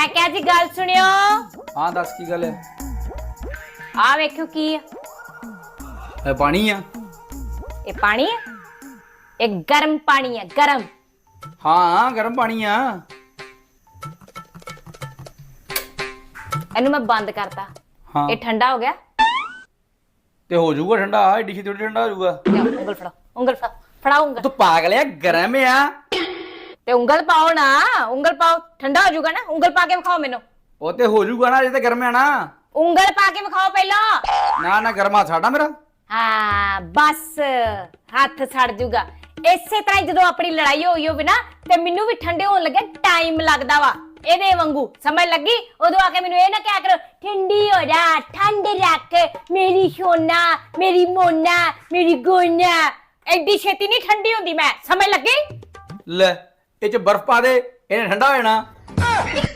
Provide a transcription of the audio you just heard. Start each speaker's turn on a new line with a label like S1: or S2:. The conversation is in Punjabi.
S1: ਮੈਂ ਕਿਹਾ ਜੀ ਗੱਲ ਸੁਣਿਓ।
S2: ਹਾਂ ਦੱਸ ਕੀ ਗੱਲ ਹੈ?
S1: ਆ ਵੇਖਿਓ ਕੀ ਆ।
S2: ਇਹ ਪਾਣੀ ਆ?
S1: ਇਹ ਪਾਣੀ ਹੈ ਇਹ ਗਰਮ ਪਾਣੀ ਹੈ ਗਰਮ।
S2: ਹਾਂ ਗਰਮ ਪਾਣੀ ਆ।
S1: ਇਹਨੂੰ ਮੈਂ ਬੰਦ ਕਰਤਾ।
S2: ਹਾਂ।
S1: ਇਹ ਠੰਡਾ ਹੋ ਗਿਆ।
S2: ਤੇ ਹੋ ਜਾਊਗਾ ਠੰਡਾ ਐਡੀ ਛੇਤੀ ਥੋੜ੍ਹੀ ਠੰਡਾ ਹੋ ਜਾਊਗਾ।
S1: ਲਿਆਓ, ਉਂਗਲ ਫੜਾਓ। ਉਂਗਲ ਫੜਾਓ ਫੜਾਓ ਉਂਗਲ।
S2: ਤੂੰ ਪਾਗਲ ਆ ਗਰਮ ਆ।
S1: ਤੇ ਉਂਗਲ ਪਾਓ ਨਾ ਉਂਗਲ ਪਾਓ ਠੰਡਾ ਹੋ ਜਾਊਗਾ ਨਾ ਉਂਗਲ ਪਾ ਕੇ ਵਿਖਾਓ ਮੈਨੂੰ।
S2: ਉਹ ਤੇ ਹੋ ਜਾਊਗਾ ਨਾ ਜੇ ਤੇ ਗਰਮ ਆ ਨਾ।
S1: ਉਂਗਲ ਪਾ ਕੇ ਵਿਖਾਓ ਪਹਿਲਾਂ।
S2: ਨਾ ਨਾ ਗਰਮਾ ਸਾਡਾ ਮੇਰਾ।
S1: ਹਾਂ ਬਸ ਹੱਥ ਛੱਡ ਜੂਗਾ ਇਸੇ ਤਰ੍ਹਾਂ ਹੀ ਜਦੋਂ ਆਪਣੀ ਲੜਾਈ ਹੋਈ ਹੋਵੇ ਨਾ ਤੇ ਮੈਨੂੰ ਵੀ ਠੰਡੇ ਹੋਣ ਲੱਗੇ ਟਾਈਮ ਲੱਗਦਾ ਵਾ। ਇਹਦੇ ਵਾਂਗੂ ਸਮਝ ਲੱਗੀ? ਉਦੋਂ ਆ ਕੇ ਮੈਨੂੰ ਇਹ ਨਾ ਕਿਹਾ ਕਰੋ ਠੰਡੀ ਹੋ ਜਾ ਠੰਡ ਰੱਖ। ਮੇਰੀ ਸੋਨਾ ਮੇਰੀ ਮੋਨਾ ਮੇਰੀ ਗੋਨਾ। ਐਡੀ ਛੇਤੀ ਨਹੀਂ ਠੰਡੀ ਹੁੰਦੀ ਮੈਂ ਸਮਝ ਲੱਗੀ?
S2: ਲੈ ਇਹ ਚ ਬਰਫ਼ ਪਾ ਦੇ ਇਹਨੇ ਠੰਡਾ ਹੋ ਜਾਣਾ।